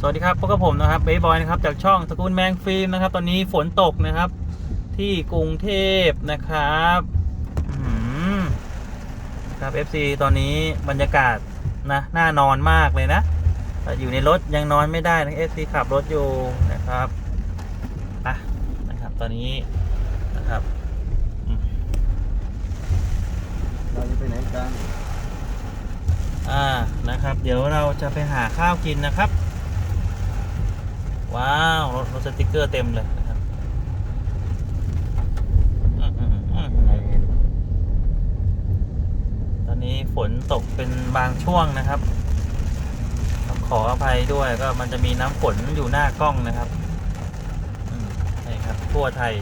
สวัสดีครับพบกับผมนะครับเบย์บอยนะครับจากช่องตระกูลแมงฟิล์มนะครับ ตอนนี้ฝนตกนะครับ ที่กรุงเทพนะครับอื้อหือครับ FC ตอนนี้บรรยากาศนะน่านอนมากเลยนะแต่อยู่ในรถยังนอนไม่ได้นะ FC ขับรถอยู่นะครับอะนะครับ ตอนนี้นะครับอืมเราจะไปไหนกันอ่านะครับ เดี๋ยวเราจะไปหาข้าวกินนะครับ ว้าวรถรถสติกเกอร์เต็มเลยนะครับตอนนี้ฝนตกเป็นบางช่วงนะครับขออภัยด้วยก็มันจะมีน้ำฝนอยู่หน้ากล้องนะครับนี่ครับ ทั่วไทย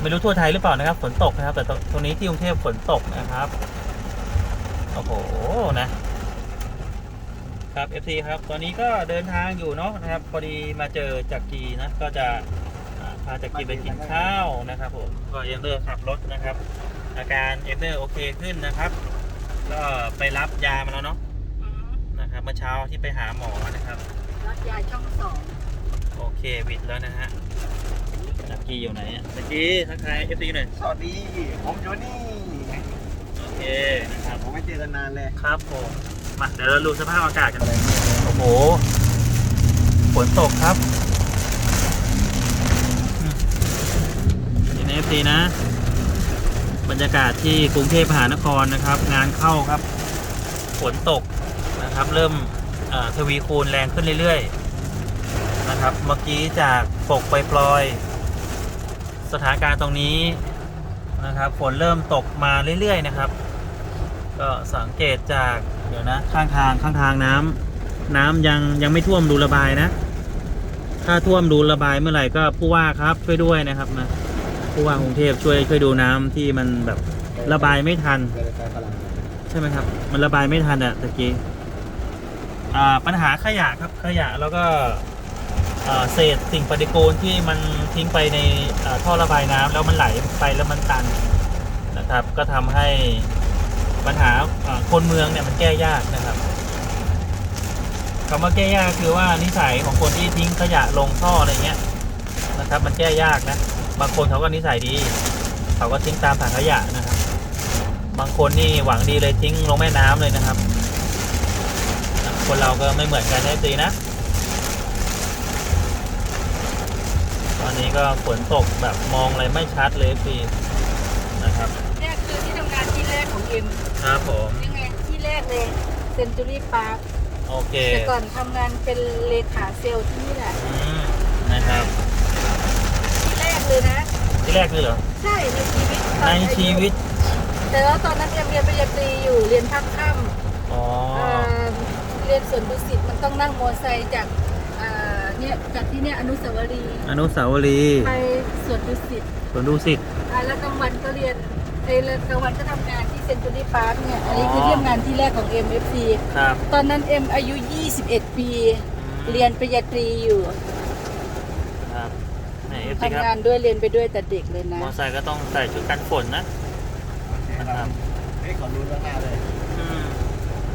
ไม่รู้ทั่วไทยหรือเปล่านะครับ ฝนตกนะครับ แต่ตรงนี้ที่กรุงเทพฝนตกนะครับ โอ้โหนะ ครับ FC ครับ ตอนนี้ก็เดินทางอยู่เนาะนะครับ พอดีมาเจอจากกีนะ ก็จะอ่าพาจากกีไปกินข้าวนะครับผมก็เอ็นเดอร์ขับรถนะครับ อาการเอ็นเดอร์โอเคขึ้นนะครับ ก็ไปรับยามาแล้วเนาะนะครับเมื่อเช้าที่ไปหาหมอนะครับ รับยาช่องสองโอเควิดแล้วนะฮะจากกีอยู่ไหนอะจากกีทักทาย FC หน่อยสวัสดีผมโจนี่โอเคนะครับผมไม่เจอกันนานเลยครับผม มาเดี๋ยวเราดูสภาพอากาศกันโอ้โหฝนตกครับนี่นะฟีนะ บรรยากาศที่กรุงเทพมหานครนะครับ งานเข้าครับฝนตกนะครับ เริ่มเอ่อทวีคูณแรงขึ้นเรื่อยๆนะครับ เมื่อกี้จากตกไปปลอยๆสถานการณ์ตรงนี้นะครับฝนเริ่มตกมาเรื่อยๆนะครับ ก็สังเกตจากเดี๋ยวนะ ข้างทางข้างทางน้ำน้ำยังยังไม่ท่วมรูระบายนะ ถ้าท่วมรูระบายเมื่อไหร่ก็ผู้ว่าครับช่วยด้วยนะครับนะผู้ว่ากรุงเทพช่วยช่วยดูน้ำที่มันแบบระบายไม่ทัน ใช่ไหมครับ มันระบายไม่ทันอะตะกี้อ่าปัญหาขยะครับขยะแล้วก็เศษสิ่งปฏิกูลที่มันทิ้งไปในท่อระบายน้ำแล้วมันไหลไปแล้วมันตันนะครับ ก็ทำให้ ปัญหาคนเมืองเนี่ยมันแก้ยากนะครับคำว่าแก้ยากคือว่านิสัยของคนที่ทิ้งขยะลงท่ออะไรเงี้ยนะครับ มันแก้ยากนะ บางคนเขาก็นิสัยดีเขาก็ทิ้งตามถังขยะนะครับ บางคนนี่หวังดีเลยทิ้งลงแม่น้ำเลยนะครับ คนเราก็ไม่เหมือนกันแน่ตีนะ ตอนนี้ก็ฝนตกแบบมองอะไรไม่ชัดเลยฟี เอ็มครับผม ยังไงที่แรกเลยเซนจูรี่พาร์คโอเคแต่ก่อนทำงานเป็นเลขาเซลล์ที่นี่แหละอืมนะครับ ที่แรกเลยนะ ที่แรกคือเหรอ ใช่ในชีวิตตในอนอายุชีวิต แต่แล้วตอนนั้นเอ็มเรียนปริญญาตรีอยู่เรียนภาคค่อ๋อำเอ่อเรียนสวนดุสิตมันต้องนั่งมอเตอร์ไซค์จากเอ่อเนี่ยจากที่เนี่ยอนุสาวรีย์อนุสาวรีย์ไปสวนดุสิตสวนดูสิต อ่าแล้วกลางวันก็เรียน เอยแล้วกลางวันก็ทำงานที่เซนจูรี่พาร์คเนี่ย อันนี้คือที่ทำงานที่แรกของ MFC ครับ ตอนนั้นเอ็มอายุ 21 ปี เรียนปริญญาตรีอยู่ครับไหนเอฟซีคทำรับงานด้วยเรียนไปด้วยแต่เด็กเลยนะมอเตอร์ไซค์ก็ต้องใส่ชุดกันฝนนะนะครับเฮ้ยขอรู้ล่วงหน้าเลยอืม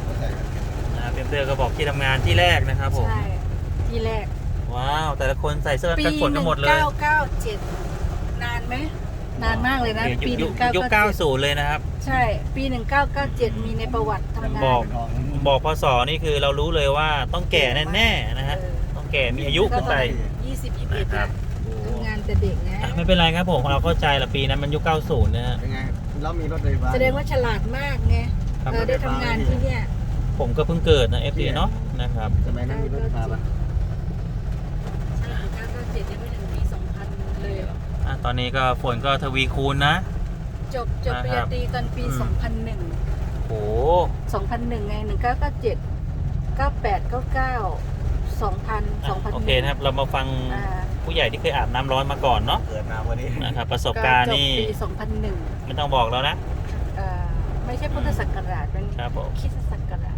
ว่าใส่กันนะครับเอ็มเตอร์ก็บอกที่ทำงานที่แรกนะครับผม ใช่ที่แรกว้าว แต่ละคนใส่เสื้อปีกันฝนกันหมดเลย 1997 นานไหม นานมากเลยนะโอคปียุคยุค1997 90เลยนะครับ ใช่ ปี1997มีในประวัติทำงานบอกทองบอกพศนี่คือเรารู้เลยว่าต้องแก่แน่ๆนะฮะเออต้องแก่มีอายุขึ้นไป20 21นะครันะบโอ้ทำงานแต่เด็กนะอะไม่เป็นไรครับผมเราเข้าใจละปีนั้นมันยุค90นะฮะเป็นไงแล้วมีรถไฟฟ้า แสดงว่าฉลาดมากไงครับ เออได้ทำงานที่เนี่ยผมก็เพิ่งเกิดนะ FD เนาะนะครับสมัยนั้นมีรถไฟฟ้าปะ ใช่1997ยังไม่ถึงปี 2000 เลยเหร ออะตอนนี้ก็ฝนก็ทวีคูณนะ จบจบปริญญาตรีตอนปี อืม 2001โอ้2001 ไง 1997 98 99 2000 2001โอเคนะครับ เรามาฟังอ่าผู้ใหญ่ที่เคยอาบน้ำร้อนมาก่อนเนาะเกิดมาวันนี้ นะครับประสบการณ์นี่จบปี 2001ไม่ต้องบอกแล้วนะเอ่อไม่ใช่พุทธศักราชเป็นครับผม คริดศักราช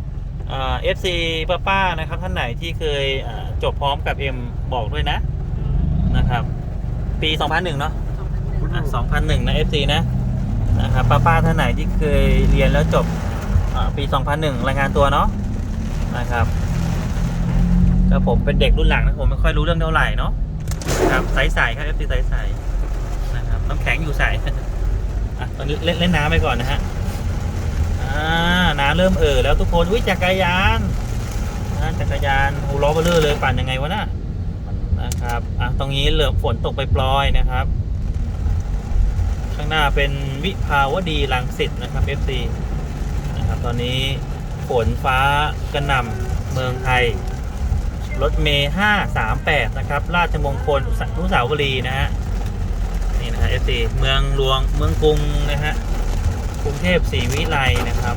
เอฟซีป้าป้าๆนะครับท่านไหนที่เคยอ่าจบพร้อมกับเอ็มบอกด้วยนะนะครับ ปี 2001 เนาะ2001อะ2001 นะ FC นะนะครับป้าป้าๆท่านไหนที่เคยเรียนแล้วจบอ่าปี 2001 รายงานตัวเนาะนะครับก็ผมเป็นเด็กรุ่นหลังนะผมไม่ค่อยรู้เรื่องเท่าไหร่เนาะครับใสๆครับเอฟซีใสๆนะครับน้ำแข็งอยู่ใสอะตอนนี้เล่นเล่นน้ำไปก่อนนะฮะอ่าน้ำเริ่มเอ่อแล้วทุกคนอุ้ยจักรยานนะจักรยานหูล้อเบลเลอร์เลยปั่นยังไงวะน่ะ นะครับอะตรงนี้เหลือฝนตกไปปลอยนะครับ ข้างหน้าเป็นวิภาวดีรังสิตนะครับ FC นะครับตอนนี้ฝนฟ้ากระหน่ำเมืองไทย รถเมย์538 นะครับ ราชมงคลอนุสาวรีนะฮะนี่นะฮะ FC เมืองหลวงเมืองกรุงนะฮะกรุงเทพศรีวิไลนะครับ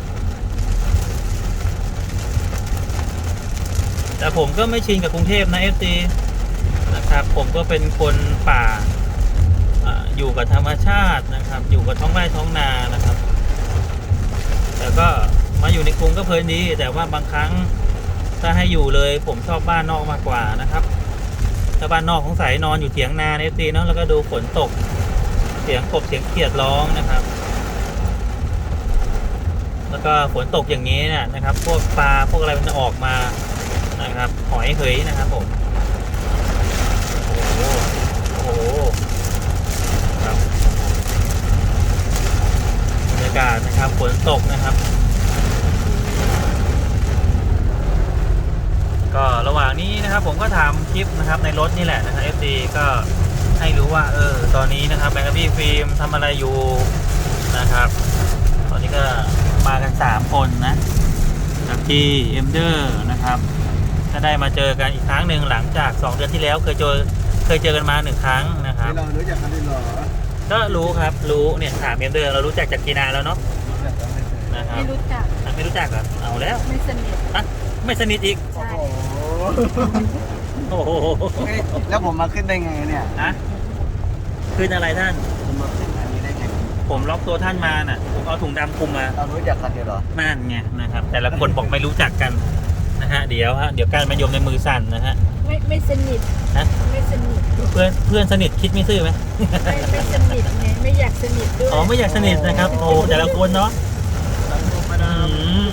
แต่ผมก็ไม่ชินกับกรุงเทพนะ FC นะครับ ผมก็เป็นคนป่าอยู่กับธรรมชาตินะครับ อยู่กับท้องไร่ท้องนานะครับ แต่ก็มาอยู่ในกรุงก็เพลินดี แต่ว่าบางครั้งถ้าให้อยู่เลย ผมชอบบ้านนอกมากกว่านะครับถ้าบ้านนอกของสายนอนอยู่เถียงนาเอฟซีเนาะแล้วก็ดูฝนตก เสียงกบเสียงเขียดร้องนะครับ แล้วก็ฝนตกอย่างนี้เนี่ยนะครับ พวกปลาพวกอะไรมันจะออกมานะครับ หอยเหยนะครับผม ครับบรรยากาศนะครับฝนตกนะครับ ก็ระหว่างนี้นะครับผมก็ทำคลิปนะครับในรถนี่แหละนะครับ FD ก็ให้รู้ว่าเออตอนนี้นะครับแบงค์บี้ฟิล์มทำอะไรอยู่นะครับ ตอนนี้ก็มากัน 3 คนนะจากที่เอ็มเดอร์นะครับก็ได้มาเจอกันอีกครั้งหนึ่งหลังจาก 2 เดือนที่แล้วเคยเจอ เคยเจอกันมาหนึ่งครั้งนะครับนี่เรารู้จักกันด้วยเหรอก็รู้ครับรู้เนี่ยถามเอ็มเดอร์เรารู้จักจากกีนาแล้วเนาะรู้จักกันไม่เคยนะครับไม่รู้จักอะไม่รู้จักเหรอเอาแล้วไม่สนิทอะไม่สนิทอีกโอ้ใช่โหโอ้โหเฮ้ยแล้วผมมาขึ้นได้ไงเนี่ยอะขึ้นอะไรท่านผมมาขึ้นอันนี้ได้ไงผมล็อกตัวท่านมาน่ะผมเอาถุงดำคลุมมาเรารู้จักกันด้วยเหรอนั่นไงนะครับ แต่ละคนบอกไม่รู้จักกันนะฮะเดี๋ยวฮะเดี๋ยวการมายมในมือสั่นนะฮะไม่ไม่สนิทฮะ ไม่สนิทเพื่อนเพื่อนสนิทคิดไม่ซื่อไหมไม่ไม่สนิทไงไม่อยากสนิทด้วยอ๋อไม่อยากสนิทนะครับโอ้แต่ละคนเนาะเราธรรมดาอืม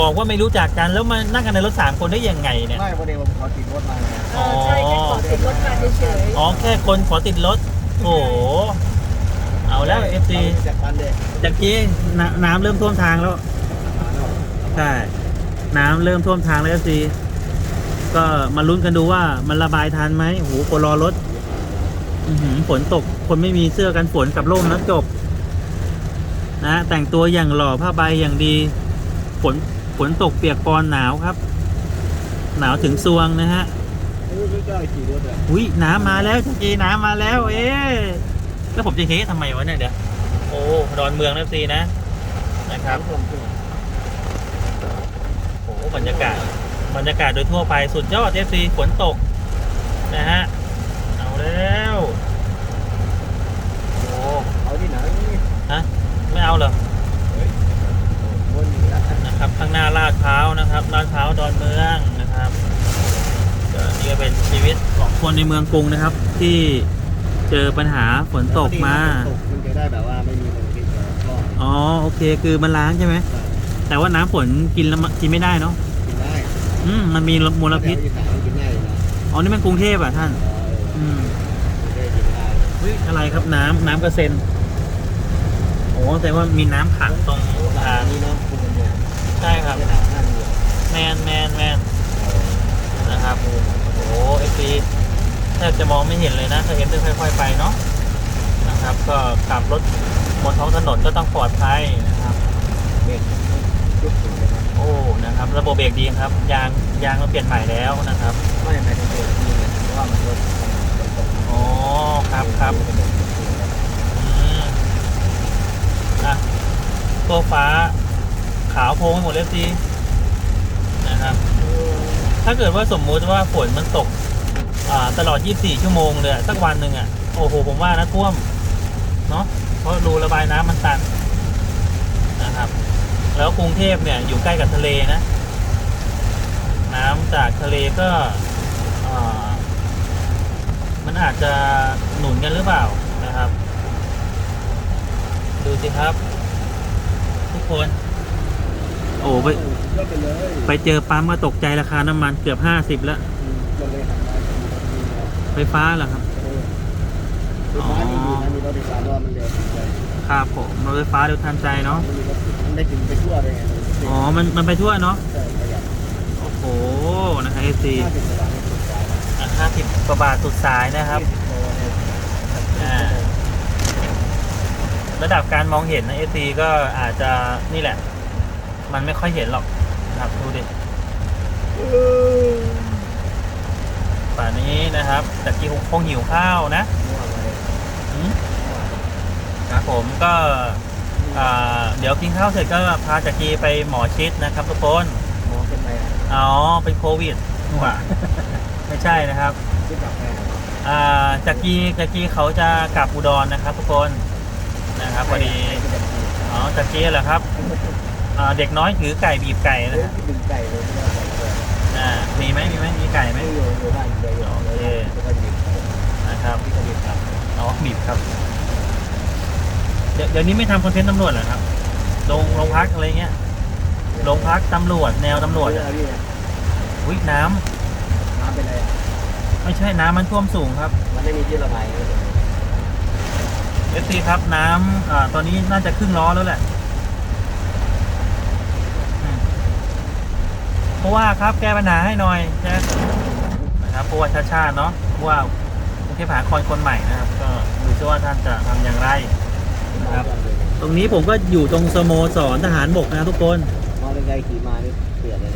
บอกว่าไม่รู้จักกันแล้วมานั่งกันในรถสามคนได้ยังไงเนี่ย ไม่พอดีผมขอติดรถมาไงเออใช่แค่ขอติดรถมาเฉยๆอ๋อแค่คนขอติดรถโอ้โหเอาแล้วเอฟซีรารู้จักกันเด็กจากกี้น้ำน้ำเริ่มท่วมทางแล้วมาเนอะใช่ น้ำเริ่มท่วมทางแล้วเอฟซี ก็มาลุ้นกันดูว่ามันระบายทันไหมโอ้โหคนรอรถฝนตก คนไม่มีเสื้อกันฝนกับร่มนะจบ นะแต่งตัวอย่างหล่อผ้าใบอย่างดี ฝนฝนตกเปียกปอนหนาวครับ หนาวถึงซวงนะฮะออไม่กล้าขี่รถอะอุ้ยน้ำมาแล้วจักรีน้ำมาแล้ว เอ๊แล้วผมจะเฮ้ทำไมวะเนี่ยเดี๋ยวโอ้ดอนเมืองนะซีนะนะครับผมโอ้บรรยากาศ บรรยากาศโดยทั่วไปสุดยอดเอฟซีฝนตก นะฮะ เอาแล้วโอ้เอาที่ไหนฮะ ไม่เอาเหรอวนอยู่แล้วนะครับข้างหน้าลาดพร้าวนะครับลาดพร้าวดอนเมืองนะครับก็นี่ก็เป็นชีวิตของคนในเมืองกรุงนะครับ ที่เจอปัญหาฝนตกมาตกคุณจะได้แบบว่าไม่มีมลพิษก็อ๋อโอเคคือมันล้างใช่ไหมแต่ว่าน้ำฝนกินแล้วมันกินไม่ได้เนาะกินได้ อืมมันมีมลพิษแถวอีสานกินได้อยู่นะอ๋อนี่มันกรุงเทพอะท่าน อืมได้กินได้เฮ้ยอะไรครับน้ำน้ำกระเซ็นโอ้แต่ว่ามีน้ำขังตรงทาทางงนี้น้ำปูนเนี่ยใช่ครับไม่ได้นั่นเลยแมนแมนแมนนะครับโอ้โหไอซีแทบจะมองไม่เห็นเลยนะถ้าเอ็มต้องค่อยๆไปเนาะนะครับ ก็ขับรถบนท้องถนนก็ต้องปลอดภัยนะครับ เบ็ดยุบถึงเลยนะโอ้ นะครับ ระบบเบรกดีครับ ยางยางเราเปลี่ยนใหม่แล้วนะครับไม่ไม่ถึงเบ็ดนี่เลยเพราะว่ามันรถมันตกอ๋อครับครับอืมอะตัวฟ้าขาวโพลงไปหมดเลยสินะครับ ถ้าเกิดว่าสมมุติว่าฝนมันตก อ่า ตลอด 24 ชั่วโมงเลยอะสักวันหนึ่งอะ โอ้โห ผมว่านะท่วม เนาะเพราะรูระบายน้ำมันตันนะครับ แล้วกรุงเทพเนี่ยอยู่ใกล้กับทะเลนะ น้ำจากทะเลก็อ่ามันอาจจะหนุนกันหรือเปล่านะครับ ดูสิครับ ทุกคน โอ้ไปก็ไปเลยไปเจอปั๊มก็ตกใจราคาน้ำมันเกือบ50แล้วอืมเลยทำได้มีรถมีแล้วไฟฟ้าเหรอครับรถม้านี่ดีนะมีรถไฟฟ้าด้วยมันเร็วทันใจครับผมรถไฟฟ้าเร็วทันใจเนาะมันมีรถมัน ได้กินไปทั่วเลยไงอ๋อ มันมันไปทั่วเนาะ ใช่ประหยัดโอ้โห นะครับ FC ห้าสิบกว่าบาทไม่ถูกใจนะห้าสิบกว่าบาทสุดสายนะครับยี่สิโลเนี่ยอ่า ระดับการมองเห็นนะ FC ก็อาจจะนี่แหละ มันไม่ค่อยเห็นหรอกนะครับดูดิป่านนี้นะครับจากกี้คงหิวข้าวนะ มั่วมาเลยอืมครับผมก็อ่า เดี๋ยวกินข้าวเสร็จก็พาจากกีไปหมอชิดนะครับทุกคนหมอเป็นไงอะอ๋อเป็นโควิดว่ะไม่ใช่นะครับที่กลับแม่อ่าจากกีจากกีเขาจะกลับอุดรนะครับ ทุกคนนะครับพอดีอ๋อจากกีเหรอครับอ่าเด็กน้อยถือไก่บีบไก่เลนะยครับที่ดึงไก่เลยที่เราใส่เลยอ่ามีไหมมีไหมมีไก่ไหมไม่อยู่อยู่บ้านเดียวอยู่เลยแล้วก็หยิบนะครับที่เขาหยิบครับอ๋อบีบครับ เดี๋ยวเดี๋ยวนี้ไม่ทำคอนเทนต์ตำรวจเหรอครับลงโรงพักอะไรเงี้ยโรงพักตำรวจแนวตำรวจเยอะอะพี่วิน้ำน้ำเป็นไรอะไม่ใช่น้ำมันท่วมสูงครับมันไม่มีที่ระบายเลยเอฟซีครับน้ำอ่าตอนนี้น่าจะครึ่งล้อแล้วแหละอืมเพราะว่าครับแก้ปัญหาให้หน่อยนะนะครับเพราะว่าชาติชาติเนาะเพราะว่ากรุงเทพมหานครคนใหม่นะครับ ก็ดูซิว่าท่านจะทำอย่างไร ครับ ตรงนี้ผมก็อยู่ตรงสโมสรทหารบกนะทุกคนมอเตอร์ไซค์ขี่มานี่เปลี่ยนเลย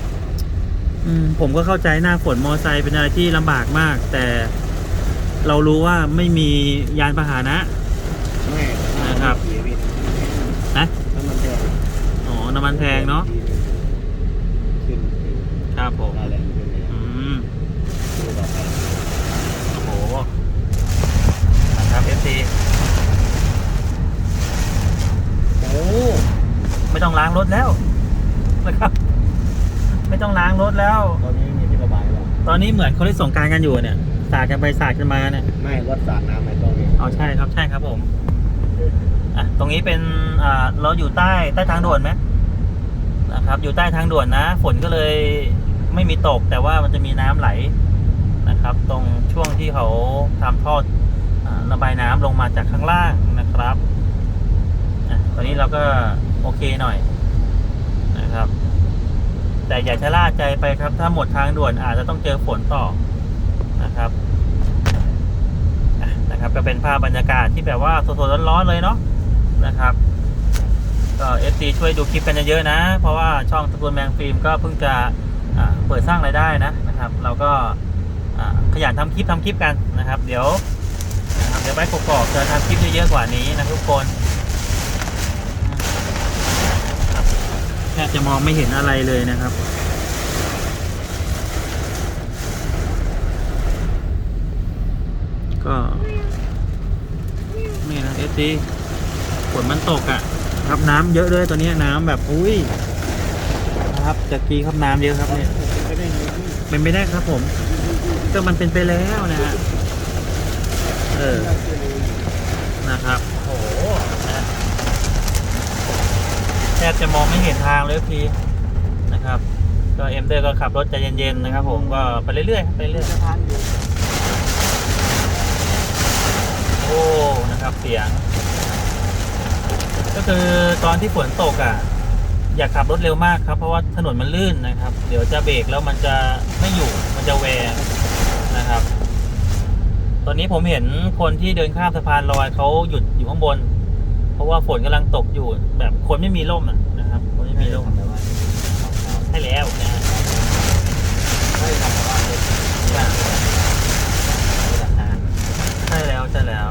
อืมผมก็เข้าใจหน้าฝนมอไซค์เป็นอะไรที่ลำบากมาก แต่เรารู้ว่าไม่มียานพาหนะ แม่นะครับ ขี่พี่นะ น้ำมันแพงอ๋อ น้ำมันแพงเนาะ ขึ้นครับผมมาเลยขึ้นเลย อืม ดูต่อไป โอ้โหนะครับเอฟซีโอ้ไม่ ต้องล้างรถแล้วนะครับ ไม่ต้องล้างรถแล้ว ตอนนี้มีที่ระบายแล้วตอนนี้เหมือนเขาได้ส่งกรารกันอยู่เนี่ยสาดกันไปสาดกันมาเนี่ยไม่รถสาดน้ำในตรงนี้เอาใช่ครับใช่ครับผมอะตรงนี้เป็นอ่าเราอยู่ใต้ใต้ทางด่วนไหมนะครับ อยู่ใต้ทางด่วนนะ ฝนก็เลยไม่มีตก แต่ว่ามันจะมีน้ำไหลนะครับ ตรงช่วงที่เขาทำท่ออ่าระบายน้ำลงมาจากข้างล่างนะครับอะ ตอนนี้เราก็โอเคหน่อยนะครับ แต่อย่าชะล่าใจไปครับ ถ้าหมดทางด่วนอาจจะต้องเจอฝนต่อนะครับนะครับ ก็เป็นภาพบรรยากาศที่แบบว่าสดๆร้อนๆเลยเนาะนะครับ ก็เอฟซีช่วยดูคลิปกันเยอะๆนะ เพราะว่าช่องตะกูลแมงฟิล์มก็เพิ่งจะเปิดสร้างรายได้นะนะครับ เราก็ขยันทำคลิปทำคลิปกันนะครับ เดี๋ยวเดี๋ยวไปกกอกจะทำคลิปเยอะๆกว่านี้นะทุกคน แทบจะมองไม่เห็นอะไรเลยนะครับ ก็นี่นะเอสซีฝนมันตกอะ่ะ ครับน้ำเยอะเลยตอนนี้น้ำแบบอุ้ยนะครับจากกีครับน้ำเยอะครับเนี่ยม่ได้ยินเป็นไม่ได้ครับผมก็มันเป็นไปแล้วนะฮะเออนะครับโอ้โหนะแท บจะมองไม่เห็นทางเลยพี่นะครับ ก็เอ็มเดอร์ก็ขับรถใจเย็นๆนะครับ ผมก็ไปเรื่อยๆไปเรื่อยสะพานอยู่โอ้นะครับเสียง ก็คือตอนที่ฝนตกอะอย่าขับรถเร็วมากครับ เพราะว่าถนนมันลื่นนะครับ เดี๋ยวจะเบรกแล้วมันจะไม่อยู่มันจะแวร์นะครับ ตอนนี้ผมเห็นคนที่เดินข้ามสะพานลอยเขาหยุดอยู่ข้างบน เพราะว่าฝนกำลังตกอยู่ แบบคนไม่มีร่มอะนะครับ คนไม่มีร่มแต่ว่าใช่แล้วนะฮะไม่ทำแต่ว่าเป็นใช่หลักฐานใช่แล้วใช่แล้ว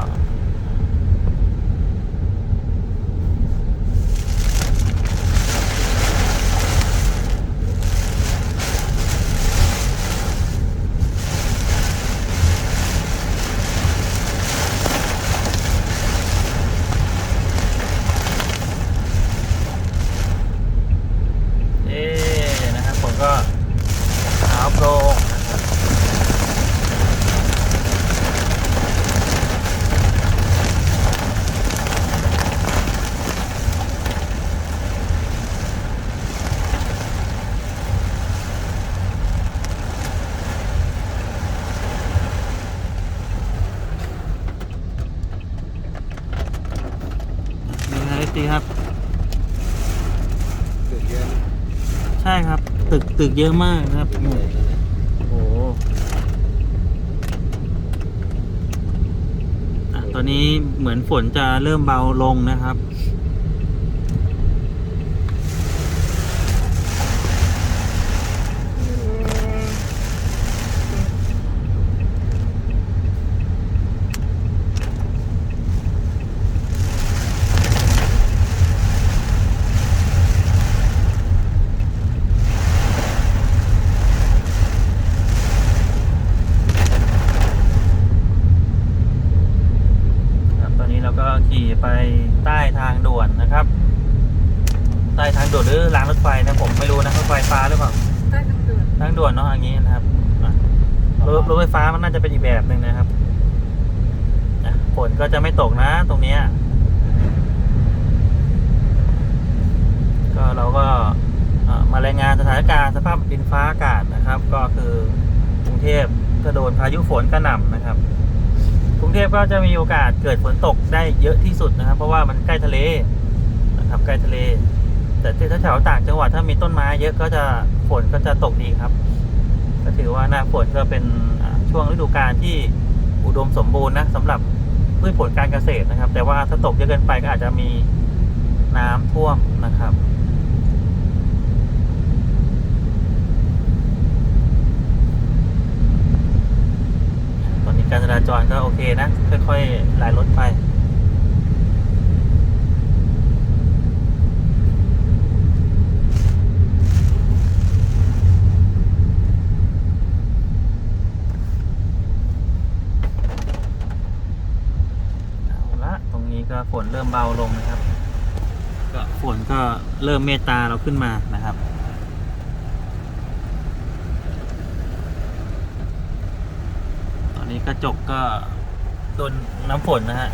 ตึกเยอะมากนะครับตึกใหญ่นั่นแหละโอ้โหตอนนี้เหมือนฝนจะเริ่มเบาลงนะครับตอนนี้เราก็ขี่ไปใต้ทางด่วนนะครับ ใต้ทาง ด่วนหรือรางรถไฟนะผมไม่รู้นะรถไฟฟ้าหรือเปล่าใต้ทางด่วนทางด่วนเนาะอย่างนี้นะครับอะรถรถไฟฟ้ามันน่าจะเป็นอีกแบบหนึ่งนะครับอะฝนก็จะไม่ตกนะ ตรงเนี้ยก็เราก็อะมารายงานสถานการณ์สภาพดินฟ้าอากาศนะครับ ก็คือกรุงเทพก็โดนพายุฝนกระหน่ำนะครับ กรุงเทพก็จะมีโอกาสเกิดฝนตกได้เยอะที่สุดนะครับ เพราะว่ามันใกล้ทะเลนะครับ ใกล้ทะเล แต่ที่ถ้าแถวต่างจังหวัดถ้ามีต้นไม้เยอะก็จะฝนก็จะตกดีครับ ก็ถือว่าหน้าฝนก็เป็นช่วงฤดูกาลที่อุดมสมบูรณ์นะสำหรับพืชผลการเกษตรนะครับ แต่ว่าถ้าตกเยอะเกินไปก็อาจจะมีน้ำท่วมนะครับตอนนี้การจราจรก็โอเคนะค่อยๆไหลรถไป เอาละตรง นี้ก็ฝนเริ่มเบาลงนะครับ ก็ฝนก็เริ่มเมตตาเราขึ้นมานะครับตอนนี้กระจกก็โดนน้ำฝนนะฮะ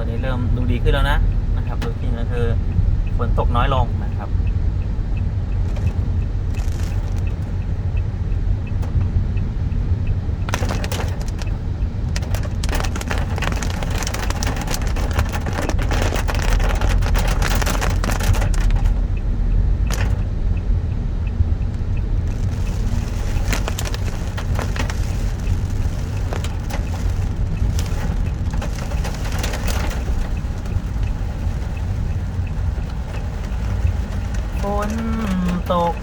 ตอนนี้เริ่มดูดี ขึ้นแล้วนะนะครับดูจริงก็คือฝนตกน้อยลงนะครับ ฝนตก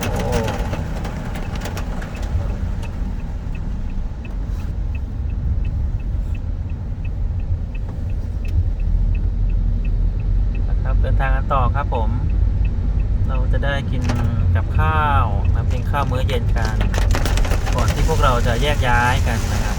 โอ้นะครับเดินทางกัน ต่อครับผม เราจะได้กินกับข้าวนะเป็นข้าวมื้อเย็นกัน ก่อนที่พวกเราจะแยกย้ายกันนะครับ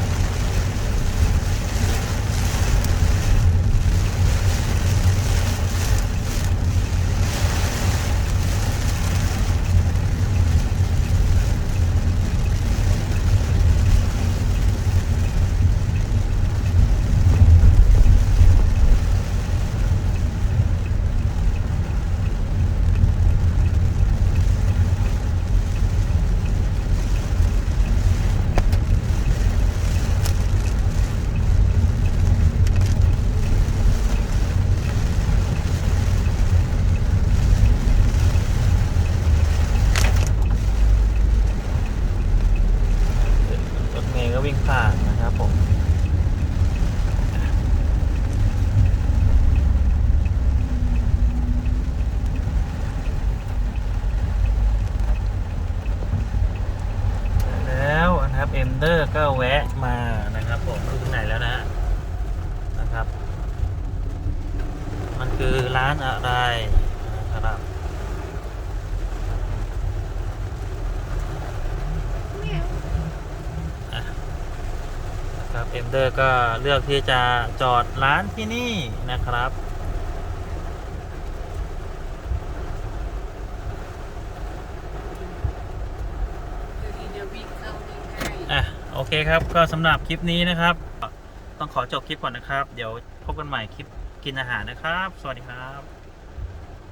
รถเมย์ก็วิ่งผ่านนะครับผม แล้วนะครับเอ็มเดอร์ก็แวะมานะครับผมดูถึงไหนแล้วนะนะครับ มันคือร้านอะไรนะครับครับเอ็มเดอร์ก็เลือกที่จะจอดร้านที่นี่นะครับ โอ เคครับ ก็สำหรับคลิปนี้นะครับ ต้องขอจบคลิปก่อนนะครับ เดี๋ยวพบกันใหม่คลิปกินอาหารนะครับ สวัสดีครับ